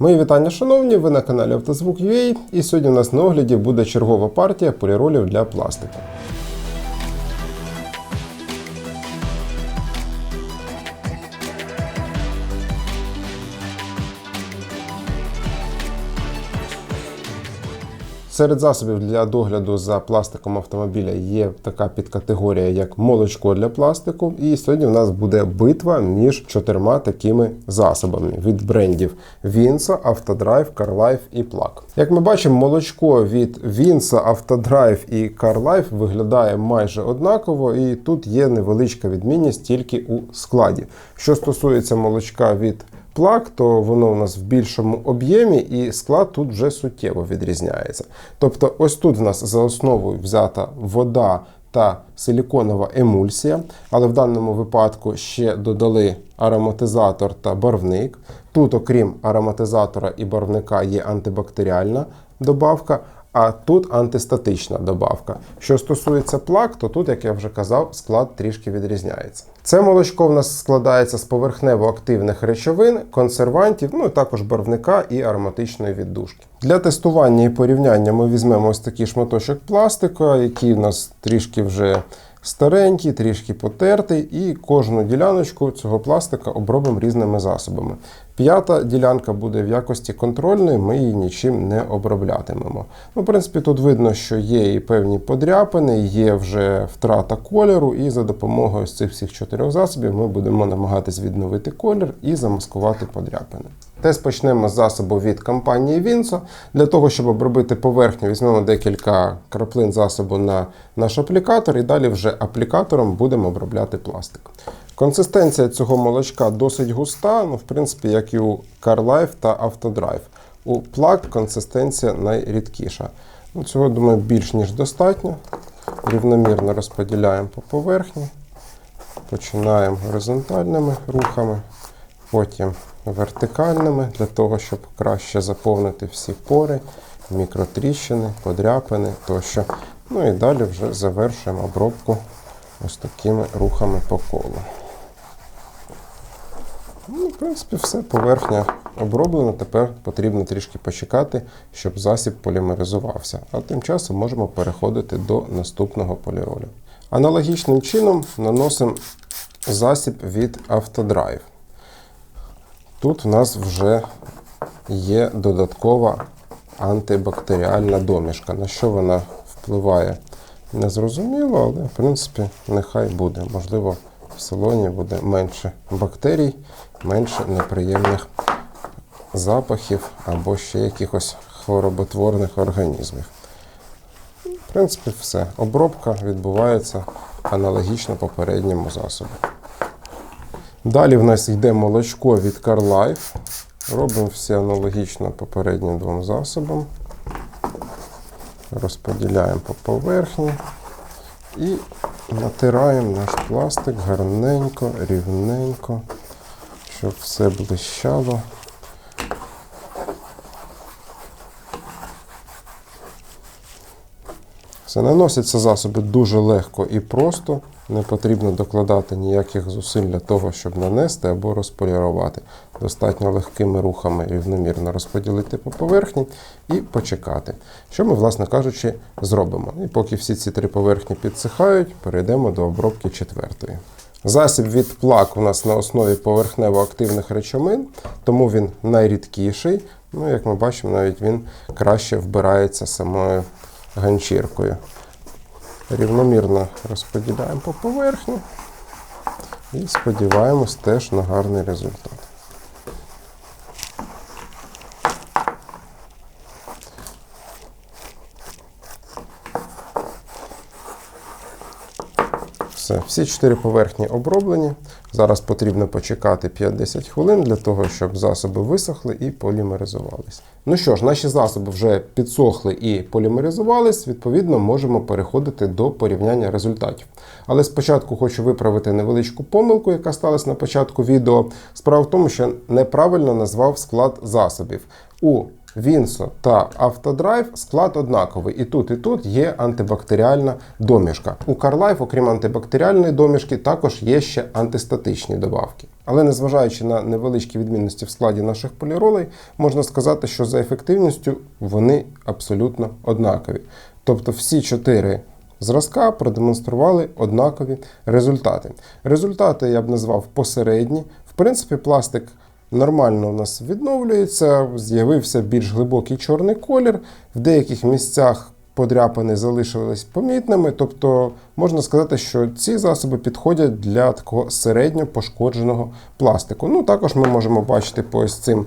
Мої вітання, шановні! Ви на каналі Автозвук.ua і сьогодні у нас на огляді буде чергова партія поліролів для пластику. Серед засобів для догляду за пластиком автомобіля є така підкатегорія, як молочко для пластику. І сьогодні у нас буде битва між чотирма такими засобами від брендів Vinsa, Автодрайв, CarLife і Plug. Як ми бачимо, молочко від Vinsa, Автодрайв і CarLife виглядає майже однаково, і тут є невеличка відмінність тільки у складі. Що стосується молочка від плак, то воно у нас в більшому об'ємі, і склад тут вже суттєво відрізняється. Тобто, ось тут в нас за основою взята вода та силіконова емульсія, але в даному випадку ще додали ароматизатор та барвник. Тут, окрім ароматизатора і барвника, є антибактеріальна добавка. А тут антистатична добавка. Що стосується плак, то тут, як я вже казав, склад трішки відрізняється. Це молочко в нас складається з поверхнево-активних речовин, консервантів, ну і також барвника і ароматичної віддушки. Для тестування і порівняння ми візьмемо ось такий шматочок пластика, який у нас трішки вже старенький, трішки потертий, і кожну діляночку цього пластика обробимо різними засобами. П'ята ділянка буде в якості контрольної, ми її нічим не оброблятимемо. Ну, В принципі, тут видно, що є і певні подряпини, є вже втрата кольору, і за допомогою з цих всіх чотирьох засобів ми будемо намагатись відновити колір і замаскувати подряпини. Тест почнемо з засобу від компанії Vinso. Для того, щоб обробити поверхню, візьмемо декілька краплин засобу на наш аплікатор, і далі вже аплікатором будемо обробляти пластик. Консистенція цього молочка досить густа, ну, в принципі, як і у CarLife та Автодрайв. У плак консистенція найрідкіша. Ну, Цього, думаю, більш ніж достатньо. Рівномірно розподіляємо по поверхні. Починаємо горизонтальними рухами, потім вертикальними, для того, щоб краще заповнити всі пори, мікротріщини, подряпини тощо. Ну і далі вже завершуємо обробку ось такими рухами по колу. Ну, в принципі, все, поверхня оброблена. Тепер потрібно трішки почекати, щоб засіб полімеризувався. А тим часом можемо переходити до наступного поліролю. Аналогічним чином наносимо засіб від Автодрайв. Тут в нас вже є додаткова антибактеріальна домішка. На що вона впливає, не зрозуміло, але в принципі нехай буде. Можливо, в салоні буде менше бактерій, менше неприємних запахів або ще якихось хвороботворних організмів. В принципі, все. Обробка відбувається аналогічно попередньому засобу. Далі в нас йде молочко від CarLife. Робимо все аналогічно попереднім двом засобам. Розподіляємо по поверхні і натираємо наш пластик гарненько, рівненько, щоб все блищало. Все наносяться засоби дуже легко і просто. Не потрібно докладати ніяких зусиль для того, щоб нанести або розполірувати. Достатньо легкими рухами рівномірно розподілити по поверхні і почекати. Що ми, власне кажучи, зробимо. І поки всі ці три поверхні підсихають, перейдемо до обробки четвертої. Засіб від плак у нас на основі поверхнево-активних речовин, тому він найрідкіший. Ну, як ми бачимо, навіть він краще вбирається самою ганчіркою. Рівномірно розподіляємо по поверхні і сподіваємось теж на гарний результат. Всі чотири поверхні оброблені. Зараз потрібно почекати 5-10 хвилин для того, щоб засоби висохли і полімеризувались. Ну що ж, наші засоби вже підсохли і полімеризувались, відповідно, можемо переходити до порівняння результатів. Але спочатку хочу виправити невеличку помилку, яка сталася на початку відео. Справа в тому, що неправильно назвав склад засобів. У Вінсо та Автодрайв склад однаковий. І тут, і тут є антибактеріальна домішка. У CarLife, окрім антибактеріальної домішки, також є ще антистатичні добавки. Але незважаючи на невеличкі відмінності в складі наших поліролей, можна сказати, що за ефективністю вони абсолютно однакові. Тобто всі чотири зразка продемонстрували однакові результати. Результати я б назвав посередні. В принципі, пластик нормально у нас відновлюється, з'явився більш глибокий чорний колір. В деяких місцях подряпини залишились помітними. Тобто можна сказати, що ці засоби підходять для такого середньо пошкодженого пластику. Ну, також ми можемо бачити по ось цим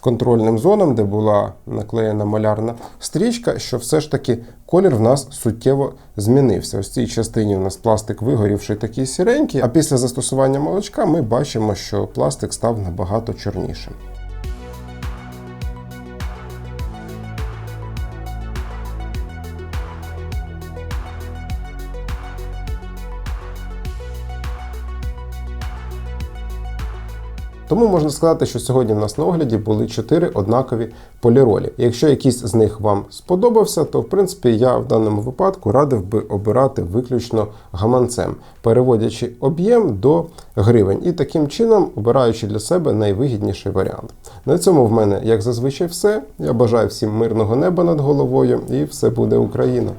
контрольним зонам, де була наклеєна малярна стрічка, що все ж таки колір в нас суттєво змінився. Ось в цій частині у нас пластик вигорівший такий сіренький, а після застосування молочка ми бачимо, що пластик став набагато чорнішим. Тому можна сказати, що сьогодні в нас на огляді були чотири однакові поліролі. Якщо якийсь з них вам сподобався, то в принципі я в даному випадку радив би обирати виключно гаманцем, переводячи об'єм до гривень і таким чином обираючи для себе найвигідніший варіант. На цьому в мене, як зазвичай, все. Я бажаю всім мирного неба над головою і все буде Україна!